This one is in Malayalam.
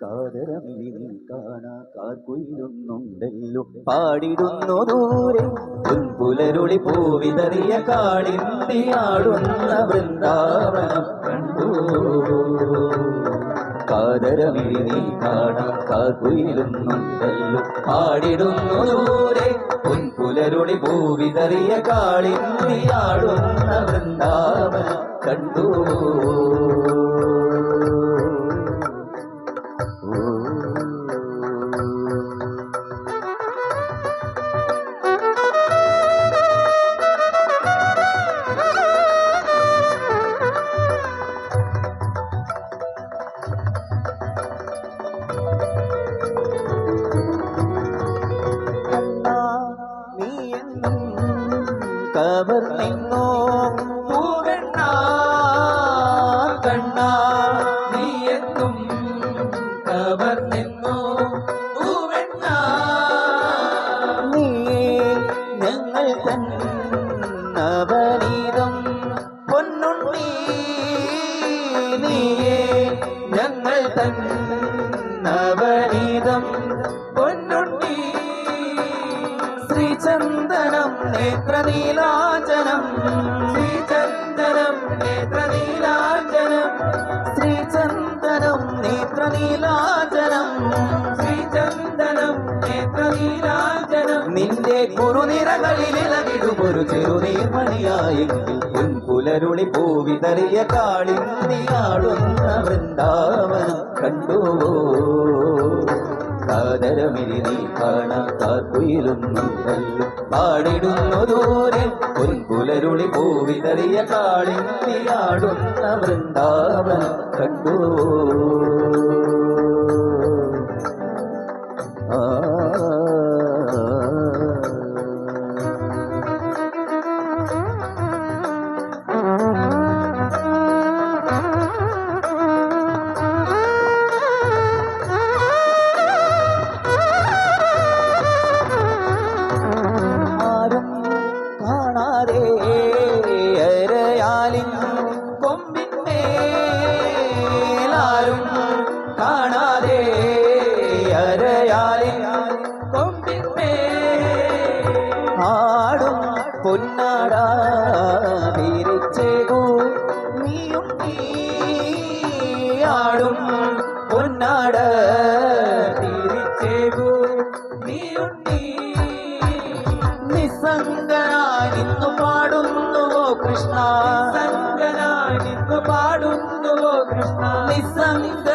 കാതരമിഴി നീ കാണാ കാർക്കുയിലുന്നുണ്ടല്ലോ പാടിടുന്നു ദൂരെ പുൽപുലരുളി പൂവിതറിയ കാളിന്തിയാടുന്ന വൃന്ദാവനം കണ്ടു. കാതരമിഴി നീ കാണാ കാർക്കുയിലുന്നുണ്ടല്ലോ പാടിടുന്നു ദൂരെ പുൻപുലരുളി പൂവിതറിയ കാളിന്തിയാടുന്ന വൃന്ദാവനം കണ്ടു. എന്നും കവർന്നെന്നോ പൂവെണ്ണാ കണ്ണാ നീ എന്നും കവർന്നെന്നോ പൂവെണ്ണാ നീ ഞങ്ങൾ തന്നവനീതം നവനീതം പൊന്നുണ്ണി. നീയേ ഞങ്ങൾ തൻ ശ്രീചന്ദനം നേത്രനീലാചനം ശ്രീചന്ദനം നേത്രനീലാചനം ശ്രീചന്ദനം നേത്രനീലാചനം ശ്രീചന്ദനം നേത്രനീലാചനം നിന്റെ കുറുനിരകളിൽ ഇളകിടുമൊരു ചെറുനീർമണിയായെങ്കിൽ പുൻപുലരുളി പൂവിതറിയ കാളിന്തിയാളുന്ന വൃന്ദാവനം കണ്ടുവോ? കാതരമിരി നീ കാണാ കാർക്കുയിലുന്നുണ്ടല്ലോ പാടിടുന്നു ദൂരെ പുൽപുലരുളി പൂവിതറിയ കാളിന്തിയാടുന്ന വൃന്ദാവനം കണ്ടു. അരയാലിൻ കൊമ്പിന്മേ ആടും പൊന്നാടാ വിരിച്ചേകൂ നീയും ആടും പൊന്നാട തിരിച്ചേകൂ നീയും നീ. നിസ്സംഗനായി നിന്നു പാടുന്നുവോ കൃഷ്ണ? നിസ്സംഗനായി നിന്നു പാടുന്നുവോ കൃഷ്ണ? നിസ്സംഗ